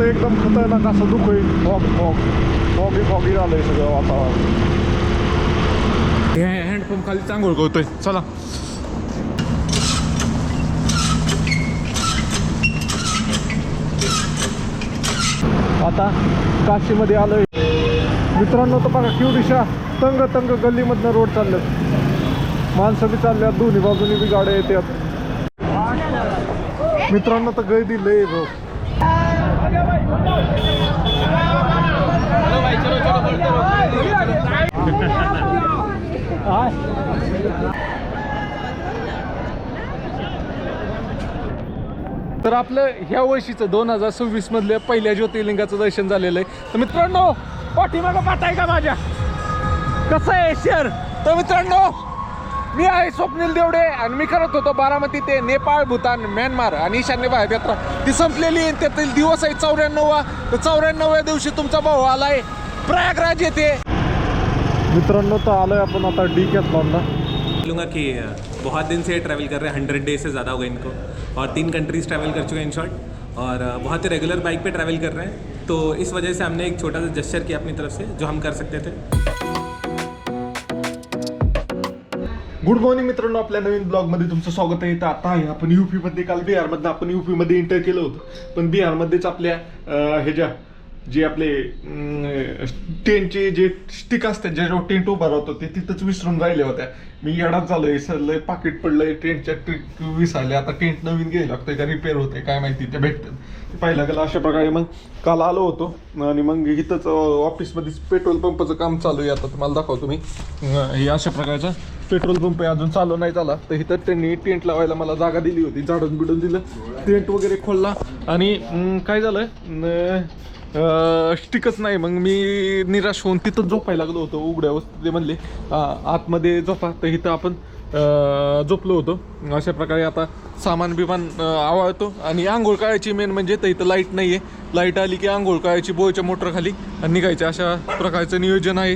तर एकदम खतरनाक असं दुःख आहे फॉग फॉग फॉगी फॉगी झालंय सगळं वातावरण. हे हँडपंप खाली चांगोळ गवतोय चला. आता काशीमध्ये आलोय. मित्रांनो तर बघा दिशा तंग तंग गल्लीमधनं रोड चाललेत माणसं बी चालल्यात दोन्ही बाजूनी बी गाड्या येतात मित्रांनो तर गर्दी लय भाऊ तर आपलं ह्या वर्षीचं दोन हजार सव्वीस मधल्या पहिल्या ज्योतिर्लिंगाचं दर्शन झालेलं आहे. तर मित्रांनो पाठीमागं पाठ आहे का माझ्या? कसं आहे शेअर तर मित्रांनो मी आहे स्वप्नील देवडे आणि मी करत होतो बारामती ते नेपाळ भूतान म्यानमार आणि ईशान्य भारत यात्रा ती संपलेली आहे त्यातील दिवस आहे चौऱ्याण्णववा. तर चौऱ्याण्णव्या दिवशी तुमचा भाऊ आलाय. प्रयागराज येते मित्रांनो तर आलोय आपण आता डी कॅथलॉनला बोलूँगा कि बहुत दिन से ट्रैवल कर रहे हैं हंड्रेड डे से ज़्यादा हो गए इनको. और तीन कंट्रीज़ ट्रैवल कर चुके हैं इन शॉर्ट और बहुत ही रेगुलर बाइक पे ट्रैवल कर रहे हैं. तो इस वजह से हमने एक छोटा सा जस्चर किया अपनी तरफ से जो हम कर सकते थे. गुड मॉर्निंग मित्रांनो आपल्या नवीन ब्लॉगमध्ये तुमचं स्वागत आहे. तर आता आहे आपण युपी मध्ये. काल बिहारमधनं आपण युपी मध्ये एंटर केलं होतं. पण बिहारमध्येच आपल्या ह्याच्या जे आपले टेंटचे जे स्टिक असतात ज्याच्यावर टेंट उभा राहतो ते तिथंच विसरून राहिले होत्या. मी येडाच झालोय सरलंय पाकिट पडलंय टेंटच्या ट्रिक विसरले आता टेंट नवीन घ्यायला लागतोय का रिपेअर होते काय माहिती ते भेटतात पाहिला पाहिलं गेलं अशा प्रकारे मग काल आलो होतो. आणि मग इथंच ऑफिसमध्ये पेट्रोल पंपाचं काम चालू आहे. आता तुम्हाला दाखवतो मी. हे अशा प्रकारचं पेट्रोल पंप आहे अजून चालू नाही झाला. तर इथं त्यांनी टेंट लावायला मला जागा दिली होती झाडून बिडून दिलं. टेंट वगैरे खोलला. आणि काय झालं? स्टिकच नाही. मग मी निराश होऊन तिथं झोपायला लागलो होतो उघड्या वस्तू ते म्हणले आतमध्ये झोपा. तर इथं आपण झोपलो होतो. अशा प्रकारे आता सामान बिमान आवाळतो आवळतो. आणि आंघोळ काळायची मेन म्हणजे तर इथं लाइट नाही आहे लाइट आली की आंघोळ काळायची बोयच्या मोटरखाली आणि निघायची. अशा प्रकारचं नियोजन आहे.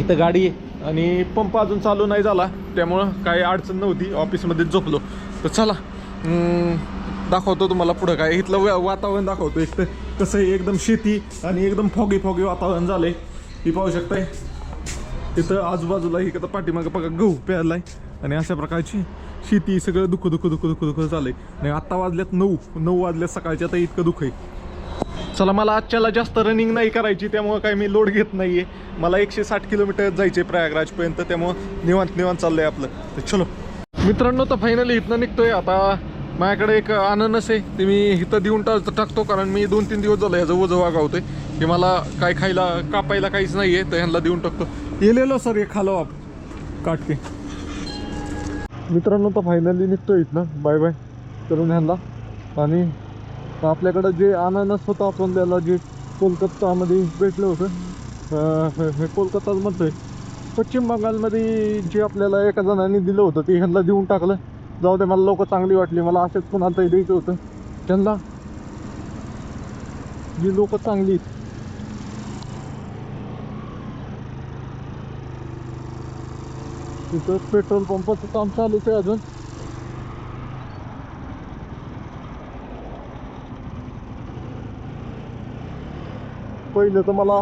इथं गाडी आहे. आणि पंप अजून चालू नाही झाला. त्यामुळं काही अडचण नव्हती. ऑफिसमध्ये झोपलो. तर चला दाखवतो तुम्हाला पुढं काय. इथलं वा- वातावरण दाखवतो एक तर कसं आहे एकदम शेती आणि एकदम फॉगी फॉगी वातावरण झालंय. ही पाहू शकताय. तिथं आजूबाजूला इकडं पाठीमागं बघा गहू प्यायलाय आणि अशा प्रकारची शेती सगळं दुःख दुःख दुःख दुःख दुःख आहे आणि आत्ता वाजल्यात नऊ. नऊ वाजल्यात सकाळच्या आता इतकं दुःख आहे. चला मला आजच्याला जास्त रनिंग नाही करायची त्यामुळं काही मी लोड घेत नाहीये. मला एकशे साठ किलोमीटर जायचे प्रयागराजपर्यंत त्यामुळं निवांत निवांत चाललंय आपलं. तर चलो. मित्रांनो तर फायनली इथनं निघतोय. आता माझ्याकडे एक अननस आहे ते मी इथं देऊन टाक टाकतो कारण मी दोन तीन दिवस झालं याचं वजं वागावतोय. की मला काय खायला कापायला काहीच नाही आहे तर ह्यांना देऊन टाकतो. येलेलो सर हे खालो आप. काटके मित्रांनो तर फायनली निघतोय इथनं. बाय बाय करून ह्यांना. आणि आपल्याकडं जे अननस होतं आपण त्याला जे कोलकातामध्ये भेटलं होतं हे- हे कोलकाताच म्हणतोय. पश्चिम बंगालमध्ये जे आपल्याला एका जणांनी दिलं होतं ते ह्यांना देऊन टाकलं. जाऊ दे मला लोक चांगली वाटली मला असेच पुन्हा तरी द्यायचं होतं. त्यांना जी लोक चांगली आहेत, तिथं पेट्रोल पंपाचं काम चालूच आहे अजून. पहिले तर मला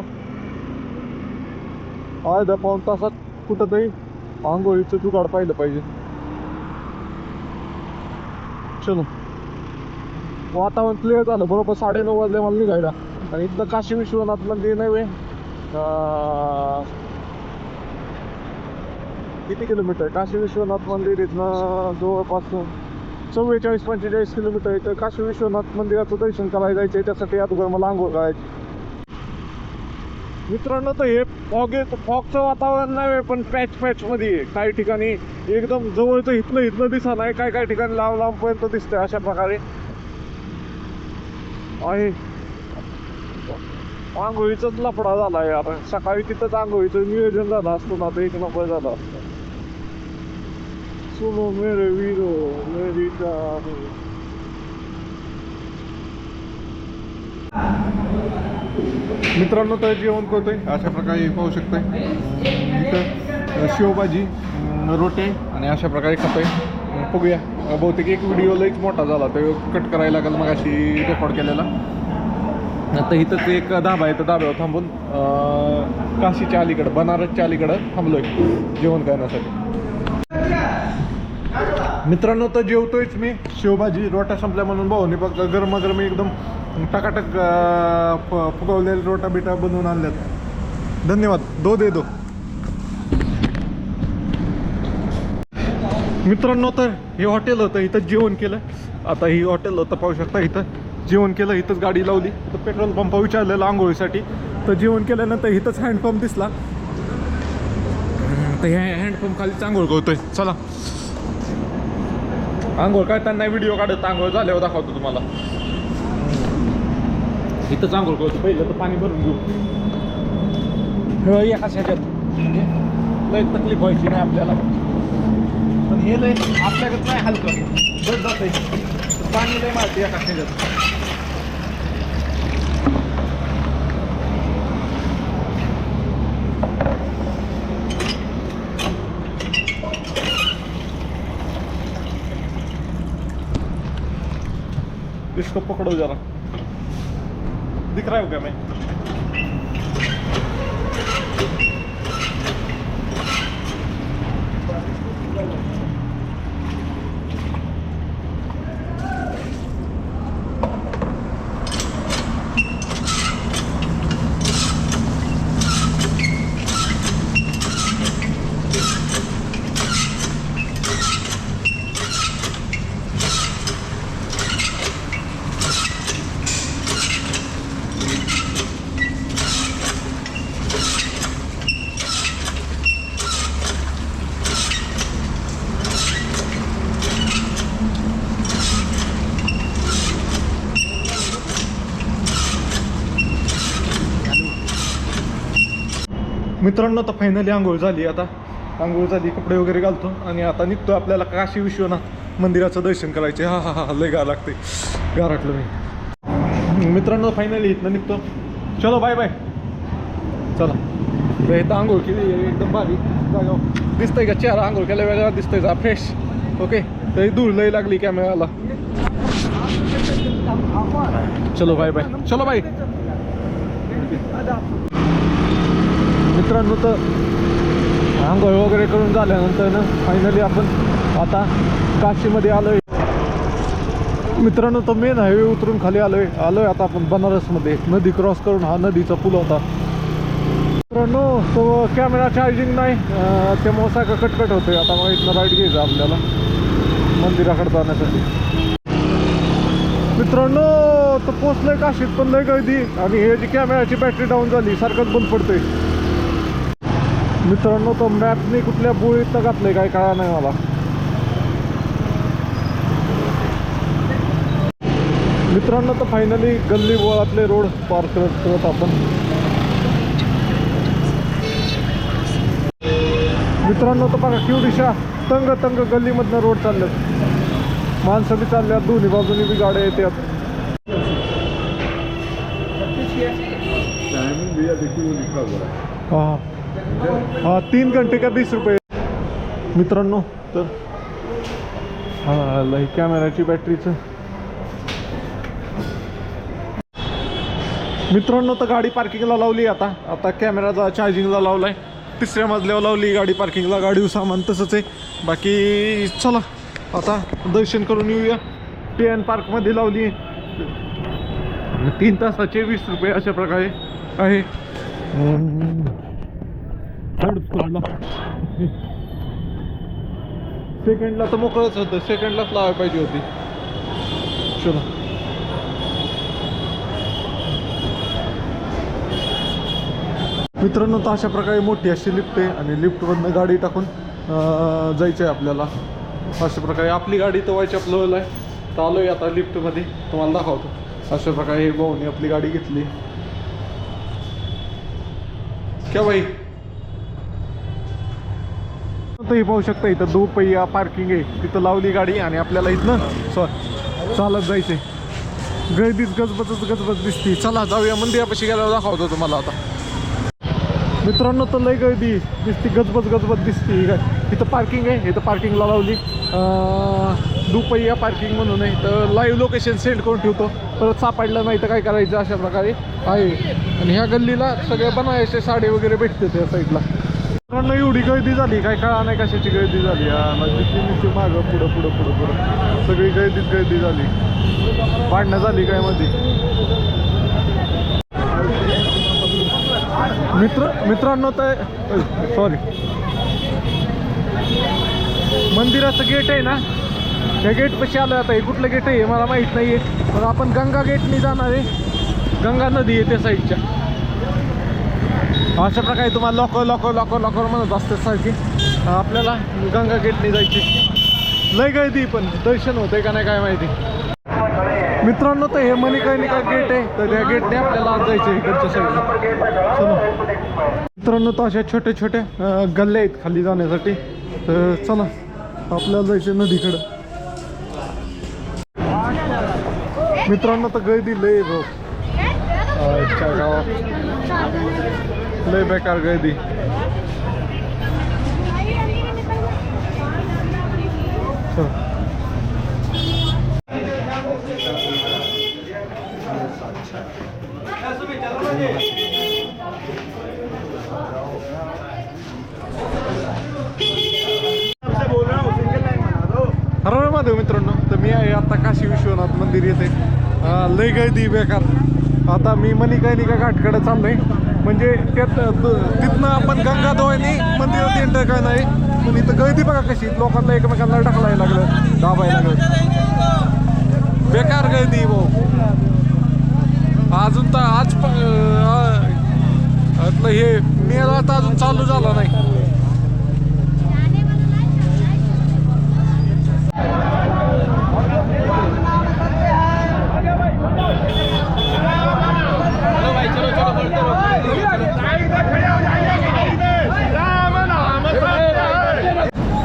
अर्ध्या पाऊन तासात कुठंतरी आंघोळीचं जुगाड पाहिलं पाहिजे. चलो. वातावरण क्लिअर झालं. बरोबर साडेनऊ वाजले मला निघायला. आणि इथलं काशी विश्वनाथ मंदिर नाही किती किलोमीटर काशी विश्वनाथ मंदिर इथनं जवळपास चव्वेचाळीस पंचेचाळीस किलोमीटर आहे तर काशी विश्वनाथ मंदिराचं दर्शन करायला जायचं आहे त्यासाठी अगोदर मला आंघोळ करायची. मित्रांनो तर हे फॉग फॉगचं वातावरण नाही पण पॅच पॅच मध्ये आहे. काही ठिकाणी एकदम जवळचं इथलं इथलं दिसा नाही काय काय ठिकाणी लांब लांबपर्यंत दिसतंय अशा प्रकारे. आहे. आंघोळीचाच लफडा झाला यार. सकाळी तिथंच आंघोळीचं नियोजन झालं असतं ना तर एक नंबर झालं असतं. सुनो मेरे वीरो मेरी जान. मित्रांनो तर जेवण करतोय. अशा प्रकारे पाहू शकतोय. इथं शेवभाजी रोटे आणि अशा प्रकारे खातोय. आहे बघूया. बहुतेक एक व्हिडिओ लईच मोठा झाला तो कट करायला लागेल मग अशी रेकॉर्ड केलेला. आता इथंच एक धाबा आहे तर धाब्यावर थांबून काशीच्या अलीकडं बनारसच्या अलीकडं थांबलोय जेवण करण्यासाठी. मित्रांनो तर जेवतोयच मी. शेवभाजी रोटा संपल्या म्हणून भाऊनी बघ गरमागरम एकदम टकाटक फुगवलेले रोटा बिटा बनवून आणल्यात. धन्यवाद. दो दे दो. मित्रांनो तर हे हॉटेल होतं इथं जेवण केलं. आता ही हॉटेल होतं पाहू शकता इथं. जेवण केलं इथंच गाडी लावली. तर पेट्रोल पंप विचारलं आंघोळीसाठी. तर जेवण केल्यानंतर इथंच हँडपंप दिसला. तर ह्या हँडपंप खाली आंघोळ करतोय चला. आंघोळ करताना व्हिडिओ काढत आंघोळ झाल्यावर दाखवतो तुम्हाला. इथंच आंघोळ करतो. पहिलं तर पाणी भरून घेऊ. एका ह्याच्यात. म्हणजे लय तकलीफ व्हायची नाही आपल्याला. पण हे लय आपल्याकडे नाही हलकं. बस जात पाणी लय मारते एका ह्याच्यात. इसको पकड़ो जरा। दिख रहा है क्या मैं? मित्रांनो आता फायनली आंघोळ झाली. आता आंघोळ झाली कपडे वगैरे घालतो आणि आता निघतो आपल्याला काशी विश्वनाथ मंदिराचं दर्शन करायचे. हा हा हा लय गा लागते गाराटलो मी. मित्रांनो फायनली इथनं निघतो. चलो बाय बाय चला. इथं आंघोळ केली एकदम भारी. दिसतंय का चेहरा? आंघोळ केल्या वेगळा दिसतंय जा फ्रेश ओके तरी धूळ लई लागली कॅमेराला चलो बाय बाय चलो बाय मित्रांनो तर आंघोळ वगैरे करून झाल्यानंतर ना फायनली आपण आता काशीमध्ये आलोय. मित्रांनो तर मेन हायवे उतरून खाली आलोय. आलोय आता आपण बनारसमध्ये. नदी क्रॉस करून हा नदीचा पूल होता. मित्रांनो तो कॅमेरा चार्जिंग नाही. त्यामुळं त्यामुळे सारखं कटकट होतोय. आता मग इथनं राईट घ्यायचं आपल्याला. मंदिराकडे जाण्यासाठी. मित्रांनो तर पोचलंय काशीत. पण लय गर्दी. आणि हे जी कॅमेराची बॅटरी डाऊन झाली सारखंच बंद पडतोय. मित्रांनो तो मॅपने कुठल्या बोळीत घातलंय काय कळा नाही मला. मित्रांनो तर फायनली गल्ली बोळातले रोड पार करत करत आपण. मित्रांनो तर बघा केवढीशा तंग तंग गल्लीमधनं रोड चालल्यात माणसं बी चालल्यात दोन्ही बाजूनी बी गाड्या येतात है. हा तीन घंटे का वीस रुपये. मित्रांनो तर? हा लई कॅमेराची बॅटरीचं. मित्रांनो तर गाडी पार्किंगला लावली आता. आता कॅमेराचा चार्जिंगला लावलाय. तिसऱ्या मजल्यावर लावली गाडी पार्किंगला. गाडी सामान तसंच आहे. बाकी चला आता दर्शन करून येऊया. टी एन पार्कमध्ये लावली तीन तासाचे वीस रुपये अशा प्रकारे आहे. थर्ड हळूच सेकंडला तर मोकळंच होतं. सेकंडलाच लावायला पाहिजे होती. चलो. मित्रांनो तर अशा प्रकारे मोठी अशी लिफ्ट आहे आणि लिफ्टमधनं गाडी टाकून जायचं आहे आपल्याला. अशा प्रकारे आपली गाडी तर व्हायची आपलं आहे तर आलोय आता लिफ्टमध्ये तुम्हाला दाखवतो. अशा प्रकारे भाऊनी आपली गाडी घेतली. क्या भाई? तुम्ही पाहू शकता इथं दुपहिया पार्किंग आहे. तिथं लावली गाडी आणि आपल्याला इथनं सॉ चालत जायचंय. गर्दीच गजबजच गजबज दिसती. चला जाऊया. मंदिरापाशी गेल्यावर दाखवतो तुम्हाला आता. मित्रांनो तर लय गर्दी दिसती. गजबज गजबज दिसती. काय इथं पार्किंग आहे. इथं पार्किंगला लावली. दुपहिया पार्किंग म्हणून आहे. तर लाईव्ह लोकेशन सेंड करून ठेवतो. परत सापडलं नाही तर काय करायचं? अशा प्रकारे आहे. आणि ह्या गल्लीला सगळे बनायचे साडे वगैरे भेटते त्या साईडला कारण एवढी गर्दी झाली. काय कळा नाही कशाची गर्दी झाली. हा म्हणजे नुसती मागं पुढं पुढं पुढं पुढं. सगळी गर्दीच गर्दी झाली. भांडणं झाली काय मध्ये मित्र मित्रांनो तर सॉरी मंदिराचं गेट आहे ना? त्या गेट पशी आलं आता. हे कुठलं गेट आहे मला माहीत नाही आहे पण आपण गंगा गेटनी जाणार आहे. गंगा नदी आहे त्या साईडच्या अशा प्रकारे तुम्हाला लॉकर लॉकर लॉकर लॉकर म्हणत असते सारखी. आपल्याला गंगा गेटने जायची. लय गर्दी पण दर्शन होतंय का नाही काय माहिती. मित्रांनो तर हे मणिकर्णिका गेट आहे. तर त्या गेटने आपल्याला आज जायचं आहे इकडच्या साईडला चला. मित्रांनो तर अशा छोटे छोटे गल्ले आहेत खाली जाण्यासाठी. तर चला आपल्याला जायचं नदीकडं. मित्रांनो तर गर्दी लय गावात. लय बेकार गर्दी. चला. हरळ मित्रांनो तर मी आहे आता काशी विश्वनाथ मंदिर येते लय गर्दी बेकार. आता मी मणिकर्णिका घाटकडे चाललोय. म्हणजे त्यात तिथनं आपण गंगा दोयनी मंदिरात एंटर काय नाही. पण इथं गर्दी बघा कशी लोकांना एकमेकांना ढकलायला लागलं दाबायला लागलं. बेकार गर्दी भाऊ. अजून तर आज हे मेला तर अजून चालू झाला नाही.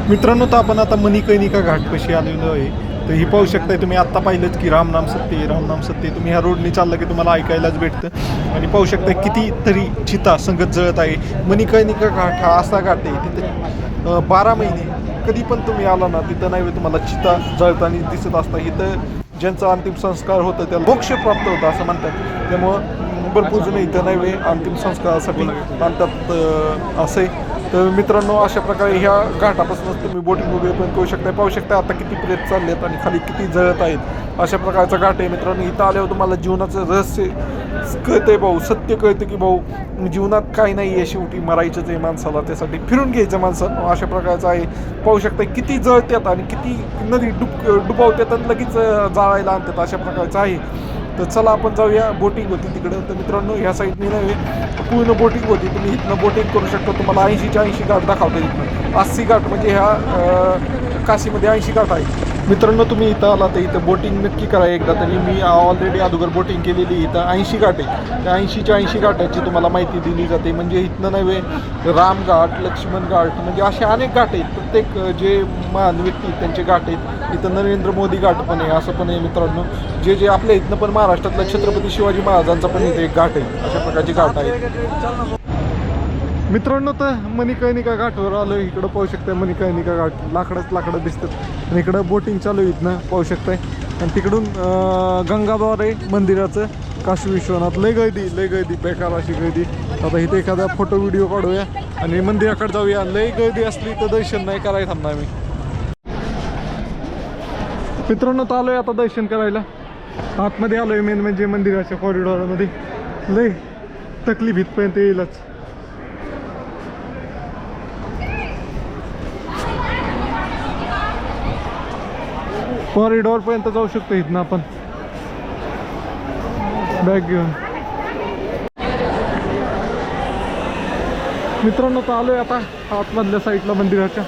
मित्रांनो तर आपण आता मणिकैनिका घाटपाशी आलेलो आहे. तर ही पाहू शकताय तुम्ही आत्ता पाहिलंच की रामनाम सत्य रामनाम सत्य तुम्ही ह्या रोडने चाललं की तुम्हाला ऐकायलाच भेटतं. आणि पाहू शकताय किती तरी चिता संगत जळत आहे. मणिकैनिका घाट हा असा घाट आहे तिथे बारा महिने कधी पण तुम्ही आला ना तिथं नाही तुम्हाला चिता जळताना दिसत असता. इथं ज्यांचा अंतिम संस्कार होतं त्याला मोक्ष प्राप्त होतं असं म्हणतात. त्यामुळं भरपूर जण इथं नाही वे अंतिम संस्कारासाठी आणतात अं, असे तर मित्रांनो अशा प्रकारे ह्या घाटापासूनच तुम्ही बोटिंग वगैरे पण करू शकता पाहू शकता आता किती प्रेत चाललेत आणि खाली किती जळत आहेत. अशा प्रकारचा घाट आहे मित्रांनो. इथं आल्यावर तुम्हाला जीवनाचं रहस्य कळतंय भाऊ सत्य कळतं की भाऊ जीवनात काही नाही आहे. शेवटी मरायचंच आहे माणसाला. त्यासाठी फिरून घ्यायचं माणसानं अशा प्रकारचं आहे. पाहू शकता किती जळतात आणि किती नदी डुब डुबावतात आणि लगेच जाळायला आणतात. अशा प्रकारचं आहे. तर चला आपण जाऊया बोटिंग होती तिकडं. तर मित्रांनो ह्या साईडने नव्हे पूर्ण बोटिंग होती तुम्ही इथनं बोटिंग करू शकता. तुम्हाला ऐंशीच्या ऐंशी घाट दाखवता इथनं अस्सी घाट म्हणजे ह्या काशीमध्ये ऐंशी घाट आहे. मित्रांनो तुम्ही इथं आला तर इथं बोटिंग नक्की करा एकदा तरी. मी ऑलरेडी अगोदर बोटिंग केलेली इथं ऐंशी घाट आहे. त्या ऐंशीच्या ऐंशी घाटाची तुम्हाला माहिती दिली जाते. म्हणजे इथनं नव्हे रामघाट लक्ष्मण घाट म्हणजे असे अनेक घाट आहेत. प्रत्येक जे महान व्यक्ती आहेत त्यांचे घाट आहेत. इथं नरेंद्र मोदी घाट पण आहे असं पण आहे मित्रांनो. जे जे आपल्या इथनं पण महाराष्ट्रातला छत्रपती शिवाजी महाराजांचा पण इथे एक घाट आहे. अशा प्रकारचे घाट आहेत. मित्रांनो तर मणिकर्णिका घाटवर आलो इकडं पाहू शकताय मणिकर्णिका घाट. लाकडंच लाकडं दिसतात. आणि इकडं बोटिंग चालू आहेत इथनं पाहू शकताय. आणि तिकडून अं, गंगाद्वार मंदिराचं. काशी विश्वनाथ. लय गर्दी लय गर्दी. बेकार अशी गर्दी. आता इथे एखादा फोटो व्हिडिओ काढूया. आणि मंदिराकडे जाऊया. लय गर्दी असली तर दर्शन नाही करायला थांबणार मी. मित्रांनो तर आलोय आता दर्शन करायला. आतमध्ये आलोय मेन म्हणजे मंदिराच्या कॉरिडॉरमध्ये लय तकलीफ इथपर्यंत येईलच. कॉरिडॉर पर्यंत जाऊ शकतो इथनं आपण. बॅग घेऊन. मित्रांनो तर आलोय आता आतमधल्या साईडला मंदिराच्या.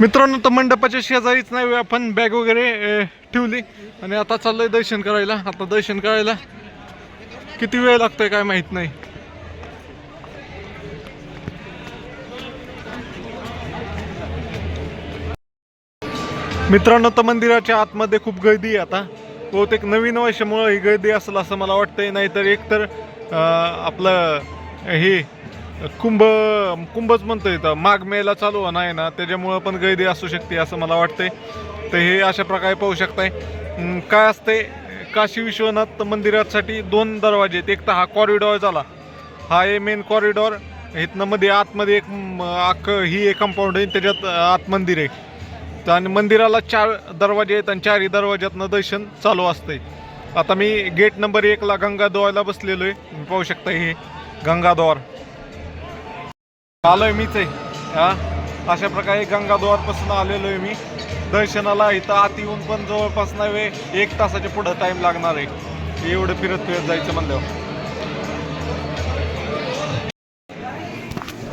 मित्रांनो तर मंडपाच्या शेजारीच नाही आपण बॅग वगैरे ठेवली. आणि आता चाललोय दर्शन करायला. आता दर्शन करायला किती वेळ लागतोय काय माहीत नाही. मित्रांनो तर मंदिराच्या आतमध्ये खूप गर्दी आहे आता. बहुतेक नवीन वर्षामुळं ही गर्दी असेल असं मला वाटतंय. नाहीतर एकतर आपलं हे कुंभ कुंभच म्हणतो इथं. माघ मेला चालू होणार आहे ना त्याच्यामुळं पण गर्दी असू शकते असं मला वाटतंय. तर हे अशा प्रकारे पाहू शकताय. काय असते काशी विश्वनाथ मंदिरासाठी दोन दरवाजे आहेत. एक तर हा कॉरिडॉर झाला. हा आहे मेन कॉरिडॉर इथनं मध्ये आतमध्ये एक म, अख्ख ही एक कंपाऊंड आहे त्याच्यात आत मंदिर आहे. तर आणि मंदिराला चार दरवाजे आहेत आणि चारही दरवाज्यातनं दर्शन चालू असतंय. आता मी गेट नंबर एकला गंगाद्वारला बसलेलो आहे तुम्ही पाहू शकता हे गंगाद्वार. आलोय मीच आहे. हा? अशा प्रकारे गंगाद्वारपासून आलेलो आहे मी. दर्शनाला इथं आत येऊन पण जवळपास नव्हे एक तासाच्या पुढं टाइम लागणार आहे. एवढं फिरत फिरत जायचं म्हणल्यावर.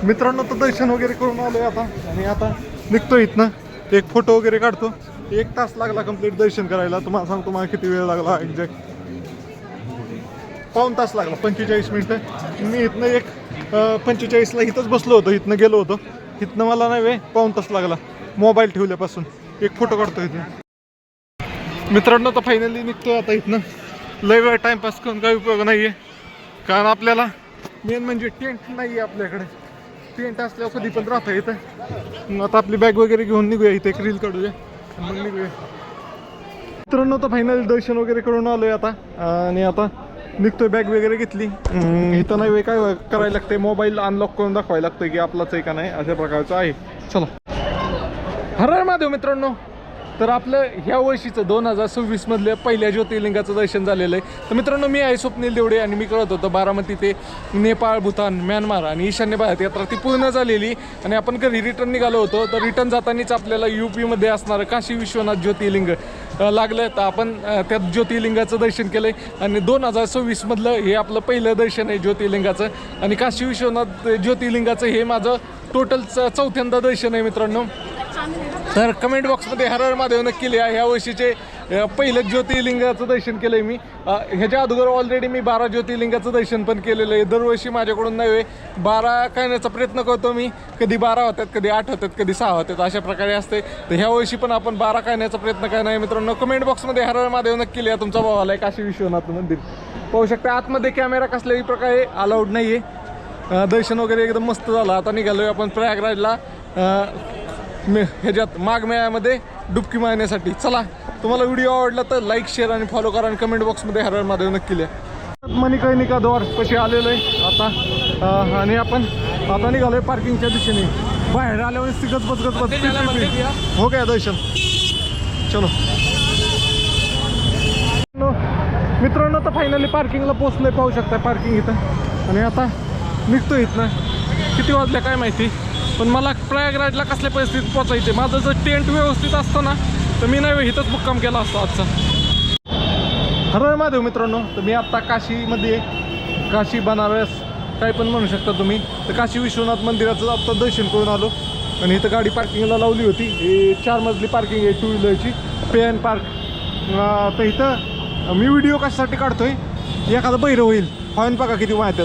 मित्रांनो तर दर्शन वगैरे करून आलोय आता. आणि आता निघतो इथनं. एक फोटो वगैरे काढतो. एक तास लागला कंप्लीट दर्शन करायला. तुम्हाला सांगतो मला किती वेळ लागला एक्झॅक्ट पाऊन तास लागला पंचेचाळीस मिनटं. मी इथनं एक पंचेचाळीसला इथंच बसलो होतो इथनं गेलो होतो. इथनं मला नाही वे पाऊन तास लागला मोबाईल ठेवल्यापासून. एक फोटो काढतो इथनं. मित्रांनो तर फायनली निघतो आता इथनं. लय वेळ टाईमपास करून काही उपयोग नाही आहे कारण आपल्याला मेन म्हणजे टेंट नाही आहे आपल्याकडे. पेंट असल्यावर कधी पण राहता येतं मग आता आपली बॅग वगैरे घेऊन निघूया इथे एक रील काढूया. मग निघूया. मित्रांनो तर फायनल दर्शन वगैरे करून आलोय आता. आणि आता निघतोय बॅग वगैरे घेतली. इथं नाही वे काय करायला लागते मोबाईल अनलॉक करून दाखवायला लागतंय की आपलाच आहे का नाही? अशा प्रकारचं आहे. चला. हर हर महादेव मित्रांनो. तर आपलं ह्या वर्षीचं दोन हजार सव्वीसमधल्या पहिल्या ज्योतिर्लिंगाचं दर्शन झालेलं आहे. तर मित्रांनो मी आहे स्वप्नील देवडे आणि मी कळत होतो बारामती ते नेपाळ भूतान म्यानमार आणि ईशान्य भारत यात्रा ती पूर्ण झालेली. आणि आपण घरी रिटर्न निघालो होतो. तर रिटर्न जातानीच आपल्याला यू पीमध्ये असणारं काशी विश्वनाथ ज्योतिर्लिंग लागलं तर आपण अ, त्या ज्योतिर्लिंगाचं दर्शन केलं आहे आणि दोन हजार सव्वीसमधलं हे आपलं पहिलं दर्शन आहे ज्योतिर्लिंगाचं. आणि काशी विश्वनाथ ज्योतिर्लिंगाचं हे माझं टोटल चौथ्यांदा दर्शन आहे मित्रांनो. तर कमेंट बॉक्समध्ये हर हर महादेव नक्की लिहा. ह्या वर्षीचे पहिलं ज्योतिर्लिंगाचं दर्शन केलं आहे मी ह्याच्या अगोदर ऑलरेडी मी बारा ज्योतिर्लिंगाचं दर्शन पण केलेलं आहे. दरवर्षी माझ्याकडून नव्हे बारा करण्याचा प्रयत्न करतो मी. कधी बारा होतात कधी आठ होतात कधी सहा होतात अशा प्रकारे असते तर ह्या वर्षी पण आपण बारा करण्याचा प्रयत्न करणार आहे. मित्रांनो कमेंट बॉक्समध्ये हर महादेव नक्की लिहा. तुमचा भावाला एक आहे काशी विश्वनाथ मंदिर. पाहू शकता आतमध्ये कॅमेरा कसल्याही प्रकारे अलाउड नाही आहे दर्शन वगैरे एकदम मस्त झालं. आता निघालोय आपण प्रयागराजला. ह्याच्यात माघ मेळ्यामध्ये डुबकी मारण्यासाठी. चला तुम्हाला व्हिडिओ आवडला तर लाईक शेअर आणि फॉलो करा आणि कमेंट बॉक्समध्ये हर महादेव नक्की लिहा. मणिकर्णिका द्वार कशी आलेलो आहे आता. आणि आपण आता निघालोय पार्किंगच्या दिशेने. बाहेर आल्यावर तिकच बस गच बस हो गया दर्शन? चलो. मित्रांनो आता फायनली पार्किंगला पोचलोय पाहू शकता पार्किंग इथं. आणि आता निघतो इथनं. किती वाजल्या काय माहिती? पण मला प्रयागराजला कसल्या परिस्थितीत पोचायचे माझं जर टेंट व्यवस्थित असतं ना तर मी नाही इथंच मुक्काम केला असतो आजचा. हरळ हर मित्रांनो तर मी आत्ता काशीमध्ये काशी बनारस काय पण म्हणू शकता तुम्ही. तर काशी विश्वनाथ मंदिराचं आत्ता दर्शन करून आलो. आणि इथं गाडी पार्किंगला लावली होती. हे चार मजली पार्किंग आहे टू व्हीलरची पे पार्क तर इथं मी व्हिडिओ कशासाठी काढतोय? एखादा बहिरं होईल. फॉईन बघा किती माहिती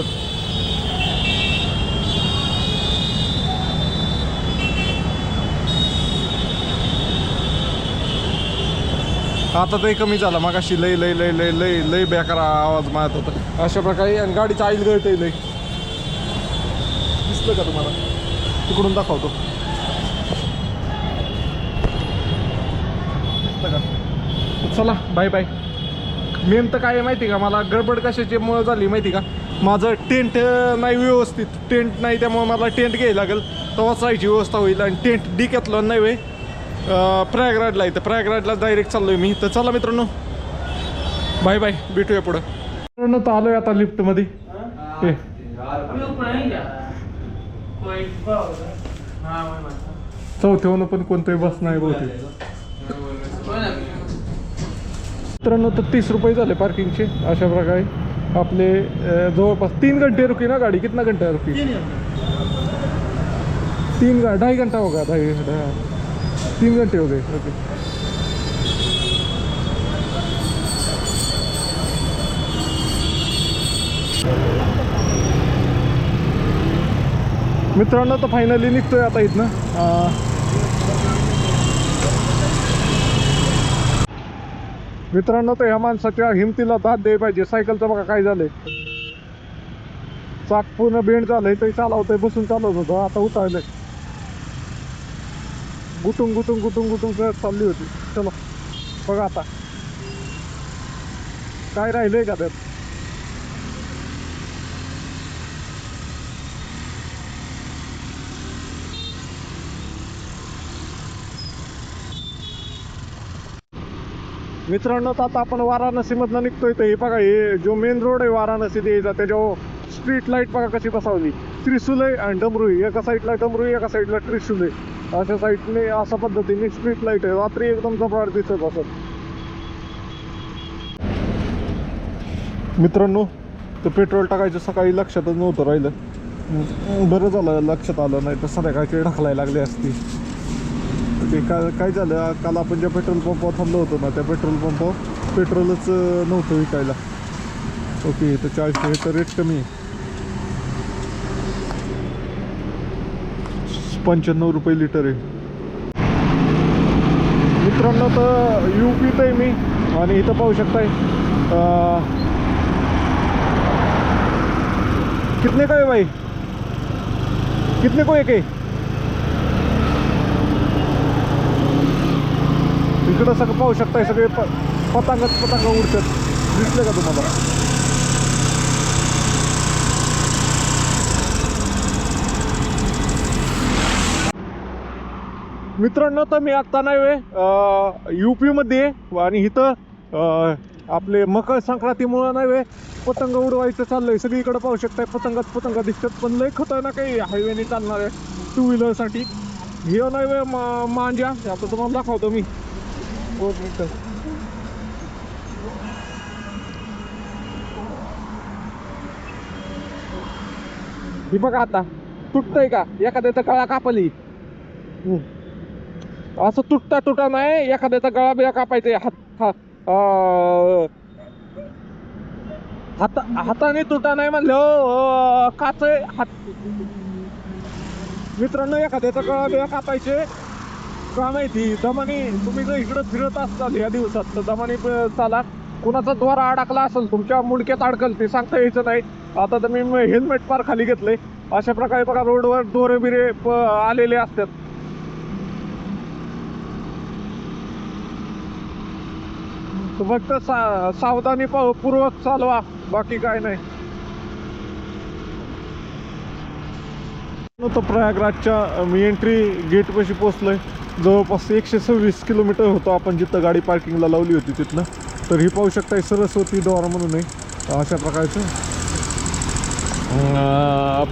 आता ते कमी झाला. मग अशी लय लय लय लय लय लय बेकारा आवाज मारत होता. अशा प्रकारे आणि गाडीचं आईल आहे लय दिसलं का तुम्हाला? तिकडून दाखवतो. का? चला बाय बाय मेन तर काय आहे माहिती का? मला गडबड कशाची मुळे झाली माहिती का? माझं टेंट नाही व्यवस्थित. टेंट नाही त्यामुळे मला टेंट घ्यायला लागेल. तेव्हाच राहायची व्यवस्था होईल आणि टेंट डिक्यातलं नाही वे प्रयागराजला इथं. प्रयागराजला डायरेक्ट चाललोय मी तर चला मित्रांनो. बाय बाय भेटूया पुढं. मित्रांनो तर आलोय आता लिफ्टमध्ये हे. चौथ्यावनं पण कोणतंही बस नाही बहुतेक. मित्रांनो तर तीस रुपये झाले पार्किंगचे अशा प्रकारे आपले जवळपास तीन घंटे रुकी ना गाडी? कितना घंटा रुकी? तीन गा ढाई घंटा होगा ढाई घंटा तीन घंटे हो गए। ओके मित्रांनो तर फायनली निघतोय आता इथनं. मित्रांनो तर ह्या माणसाच्या हिमतीला दाद द्यायला पाहिजे. सायकलचं बघा काय झालंय. चाक पूर्ण बेंड झालंय तरी चालवतंय बसून चालवत होतं. आता उतारलंय. गुटून गुटून गुटून गुटून करत चालली होती. चलो बघा आता. काय राहिलंय का त्यात? मित्रांनो तर आता आपण वाराणसीमधनं निघतोय तर हे बघा हे जो मेन रोड आहे वाराणसी द्यायचा त्याच्यावर स्ट्रीट लाइट बघा कशी बसवली. त्रिशूल आहे आणि डमरुई एका साईडला डमरू एका साईडला त्रिशूल आहे. अशा साईडने अशा पद्धतीने स्ट्रीट लाइट आहे. रात्री एकदम जबराट दिसत असत. मित्रांनो तर पेट्रोल टाकायचं सकाळी लक्षातच नव्हतं राहिलं. बरं झालं लक्षात आलं नाही तर संध्याकाळची ढकलायला लागली असती. ते काय काय झालं काल आपण ज्या पेट्रोल पंपावर थांबलो होतो ना त्या पेट्रोल पंपावर पेट्रोलच नव्हतं विकायला. ओके तर चाळीस हे तर रेट कमी आहे. पंच्याण्णव रुपये लिटर आहे. मित्रांनो तर यू पीत आहे मी आणि इथं पाहू शकताय कितने का है भाई? कितने को एक आहे? इकडं सगळं पाहू शकताय सगळे प पतंग उडतात. दिसले का तुम्हाला? मित्रांनो तर मी आत्ता नाही वे यू मध्ये आणि इथं आपले मकर संक्रांतीमुळं नाही वे पतंग उडवायचं चाललंय. सगळीकडे पाहू शकताय पतंगच पतंग दिसतात पण लय खतरनाक काही हायवेने चालणार आहे टू व्हीलरसाठी हे नाही वे मा मांजा. आता तुम्हाला दाखवतो मी. दोन ही बघा आता तुटतंय का? एखाद्या तर कळा कापली. हम्म. असं तुटता तुटा नाही एखाद्याचा गळा बिळा कापायचा हात हाता हाताने तुटा नाही म्हणलं हो, हो, काच हात. मित्रांनो एखाद्याचा गळा बिळा कापायचे का माहिती दमाने तुम्ही जर इकडं फिरत असाल या दिवसात तर दमाने चाला. कुणाचा द्वारा अडकला असेल तुमच्या मुडक्यात अडकल ते सांगता यायचं नाही. आता तर मी हेल्मेट पार खाली घेतलंय. अशा प्रकारे बघा रोडवर दोरे बिरे प- आलेले असतात. फक्त सा सावधानी पूर्वक चालवा बाकी काय नाही. तर प्रयागराजच्या मी एंट्री गेटपाशी पोचलोय जवळपास एकशे सव्वीस किलोमीटर होतो आपण जिथं गाडी पार्किंगला लावली होती तिथनं. तर ही पाहू शकताय सरस्वती द्वार म्हणून आहे. अशा प्रकारचं.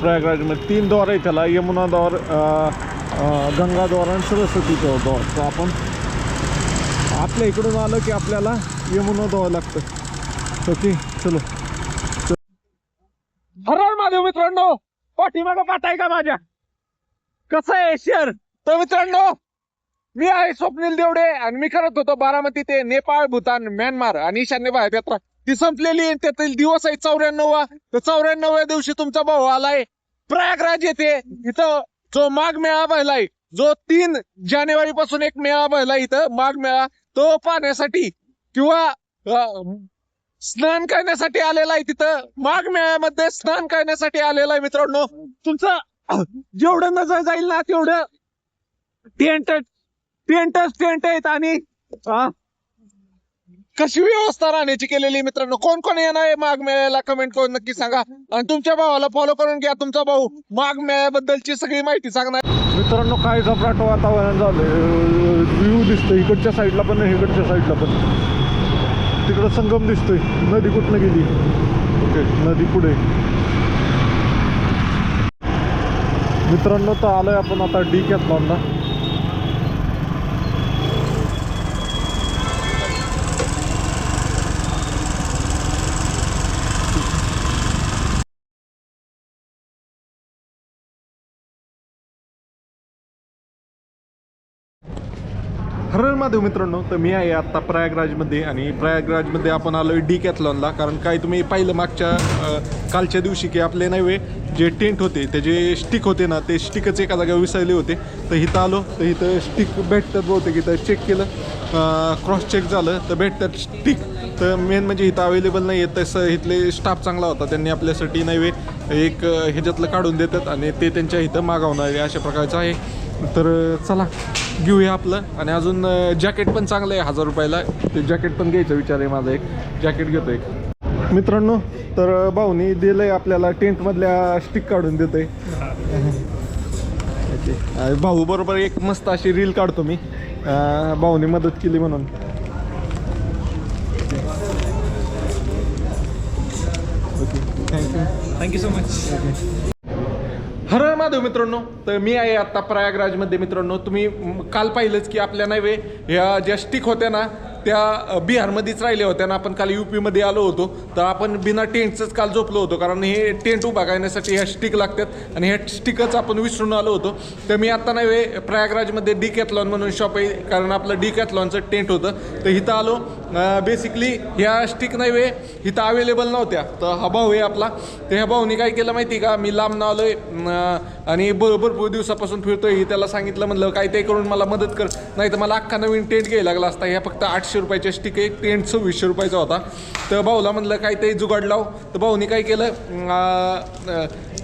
प्रयागराजमध्ये तीन द्वार आहे त्याला. यमुना द्वार गंगाद्वार आणि सरस्वती द्वार. तर आपण आपल्या इकडून आलं की आपल्याला यमुना द्वार लागतं ओके हो चलो. हरण माझ्या मित्रांनो पाठीमागं पाठ आहे का माझ्या? कसं आहे शेअर तर मित्रांनो मी आहे स्वप्नील देवडे आणि मी करत होतो बारामती ते नेपाळ भूतान म्यानमार आणि ईशान्य भारत यात्रा. ती संपलेली आहे त्यातील दिवस आहे चौऱ्याण्णव तर चौऱ्याण्णव्या दिवशी तुमचा भाऊ आलाय प्रयागराज येथे. इथं जो माघ मेळा भरलाय जो तीन जानेवारी पासून एक मेळा भरलाय इथं. माघ मेळा तो पाहण्यासाठी किंवा स्नान करण्यासाठी आलेला आहे तिथं. माघ मेळ्यामध्ये स्नान करण्यासाठी आलेला आहे मित्रांनो. तुमचं जेवढं नजर जाईल ना तेवढं टेंट टेंटच टेंट आहेत आणि कशी व्यवस्था राहण्याची केलेली मित्रांनो? कोण कोण येणार आहे माघ मेळ्याला? कमेंट करून नक्की सांगा. आणि तुमच्या भावाला फॉलो करून घ्या. तुमचा भाऊ माघ मेळ्याबद्दलची सगळी माहिती सांगणार मित्रांनो काय झपराट वातावरण झालंय. व्ह्यू दिसतोय. इकडच्या साईडला पण इकडच्या साईडला पण. तिकडं संगम दिसतोय. नदी कुठनं गेली? ओके. नदी पुढे. मित्रांनो तर आलोय आपण आता डी कॅथलॉनला. हरण माधव मित्रांनो तर मी आहे आत्ता प्रयागराजमध्ये आणि प्रयागराजमध्ये आपण आलो आहे डी कॅथलॉनला कारण काय तुम्ही पाहिलं मागच्या कालच्या दिवशी की आपले नव्हे जे टेंट होते त्याचे स्टिक होते ना ते स्टिकच एका जागेवर विसरले होते. तर इथं आलो तर इथं स्टिक भेटतात बहुतेक इथं चेक केलं क्रॉस चेक झालं तर भेटतात स्टिक. तर मेन म्हणजे इथं अवेलेबल नाही आहे तसं इथले स्टाफ चांगला होता त्यांनी आपल्यासाठी नव्हे एक ह्याच्यातलं काढून देतात आणि ते त्यांच्या इथं मागवणार अशा प्रकारचं आहे. तर चला घेऊया आपलं. आणि अजून जॅकेट पण चांगलं आहे हजार रुपयाला. ते जॅकेट पण घ्यायचा विचार आहे माझा एक. जॅकेट घेतो एक. मित्रांनो तर भाऊनी दिलंय आपल्याला टेंटमधल्या स्टिक काढून देतोय. भाऊ बरोबर एक मस्त अशी रील काढतो मी. भाऊने मदत केली म्हणून. Okay thank you thank you so much Mahadev मित्रांनो तर मी आहे आत्ता प्रयागराजमध्ये मित्रांनो. तुम्ही काल पाहिलंच की आपल्या नव्हे ह्या ज्या स्टिक होत्या ना त्या बिहारमध्येच राहिल्या होत्या. ना आपण काल यू पीमध्ये आलो होतो. तर आपण बिना टेंटचंच काल झोपलो होतो. कारण हे टेंट उभा करण्यासाठी ह्या स्टिक लागतात. आणि ह्या स्टिकच आपण विसरून आलो होतो. तर मी आत्ता नव्हे प्रयागराजमध्ये डी कॅथलॉन म्हणून शॉप आहे. कारण आपलं डी कॅथलॉनचं टेंट होतं. तर इथं आलो. बेसिकली ह्या स्टिक नाही वे. इथं अवेलेबल नव्हत्या. तर हा भाऊ आहे आपला. तर ह्या भाऊनी काय केलं माहिती का? मी लांब नावलो आहे आणि भरपूर दिवसापासून फिरतोय. त्याला सांगितलं म्हणलं काय ते करून मला मदत कर. नाही तर मला अख्खा नवीन टेंट घ्यायला लागला असता. ह्या फक्त आठशे रुपयाच्या स्टिक एक टेंट सव्वीसशे रुपयाचा होता. तर भाऊला म्हणलं काय ते जुगाड लाव. तर भाऊनी काय केलं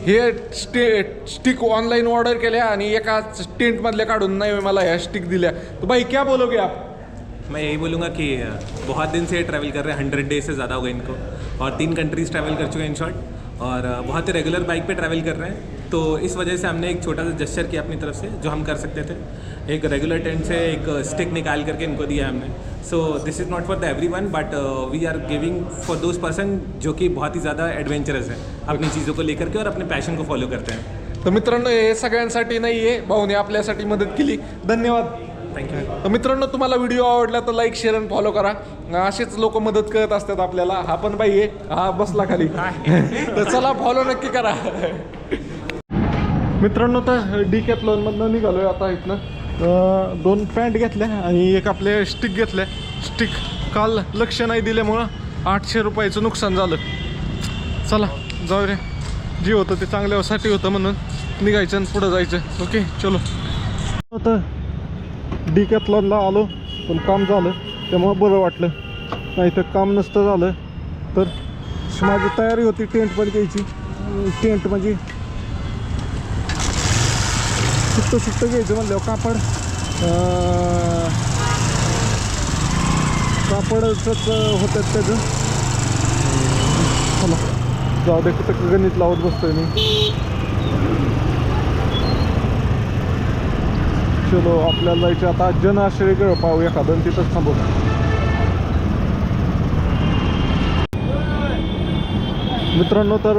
हे स्टे स्टिक ऑनलाईन ऑर्डर केल्या आणि एका टेंटमधल्या काढून नाही मला ह्या स्टिक दिल्या. तर भाई क्या बोलोगे आप? मैं यही बोलूँगा कि बहुत दिन से ट्रैवल कर रहे हैं हंड्रेड डेज़ से ज़्यादा हो गए इनको। और तीन कंट्रीज़ ट्रैवल कर चुके हैं इन शॉर्ट और बहुत ही रेगुलर बाइक पे ट्रैवल कर रहे हैं। तो इस वजह से हमने एक छोटा सा जस्चर किया अपनी तरफ़ से, जो हम कर सकते थे। एक रेगुलर टेंट से एक स्टिक निकाल करके इनको दिया हमने। So this is not for the every one but we are giving for those person जो कि बहुत ही ज़्यादा एडवेंचरस है, अपनी चीज़ों को लेकर के और अपने पैशन को फॉलो करते हैं। तर मित्रांनो, हे सगळ्यांसाठी नाही आहे भाऊने आपल्यासाठी मदत केली. धन्यवाद. थैंक यू तर मित्रांनो तुम्हाला व्हिडिओ आवडला तर लाईक शेअर आणि फॉलो करा. असेच लोक मदत करत असतात आपल्याला. हा पण बाई आहे. हा बसला खाली. तर चला फॉलो नक्की करा. मित्रांनो तर डी कॅथलॉनमधनं निघालोय आता इथनं. दोन पॅन्ट घेतल्या आणि एक आपले स्टिक घेतल्या. स्टिक काल लक्ष नाही दिल्यामुळं आठशे रुपयाचं नुकसान झालं. चला जाऊ रे. जे होतं ते चांगल्यासाठी होतं म्हणून निघायचं आणि पुढं जायचं. ओके चलो. आता डिकॅथलॉनला आलो पण काम झालं. त्यामुळं बरं वाटलं. नाही तर काम नसतं झालं. तर माझी तयारी होती टेंट पण घ्यायची. टेंट म्हणजे सुट्ट सुट्ट घ्यायचं म्हणल्यावर कापड कापडच होतात त्याचं. चला जाऊ दे कुठं गणित लावत बसतोय मी. चलो आपल्याला जायचं आता जन गळ पाहू एखादं तिथंच थांबू. मित्रांनो तर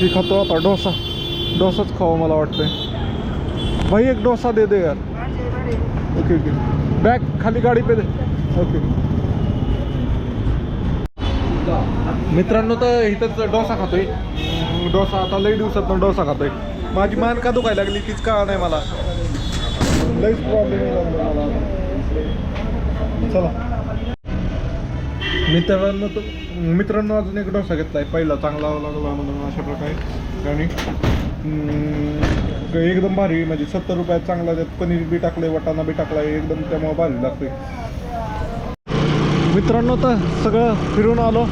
ती खातो आता डोसा. डोसाच खावा मला वाटतंय. भाई एक डोसा दे दे यार. Okay okay. बॅग खाली गाडी पे दे. ओके. मित्रांनो तर इथंच डोसा खातोय. डोसा आता लई दिवसात डोसा खातोय. माझी मान का दुखायला लागली तीच कळा नाही मला. लईच प्रॉब्लेम चला. मित्रांनो तर मित्रांनो अजून एक डोसा घेतला आहे पहिला चांगला लागला म्हणून अशा प्रकारे. आणि एकदम भारी म्हणजे सत्तर रुपयात चांगला त्यात पनीर बी टाकलंय वटाणा बी टाकलाय. एकदम त्यामुळे भारी लागतोय. मित्रांनो तर सगळं फिरून आलो.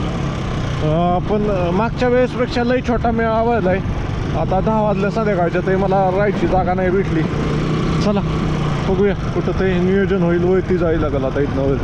पण मागच्या वेळेसपेक्षा लई छोटा मेळावा आहे आता दहा वाजल्या संध्याकाळच्या ते मला राहायची जागा नाही भेटली. चला बघूया कुठं ते नियोजन होईल वरती जायला लागेल आता इथनं वर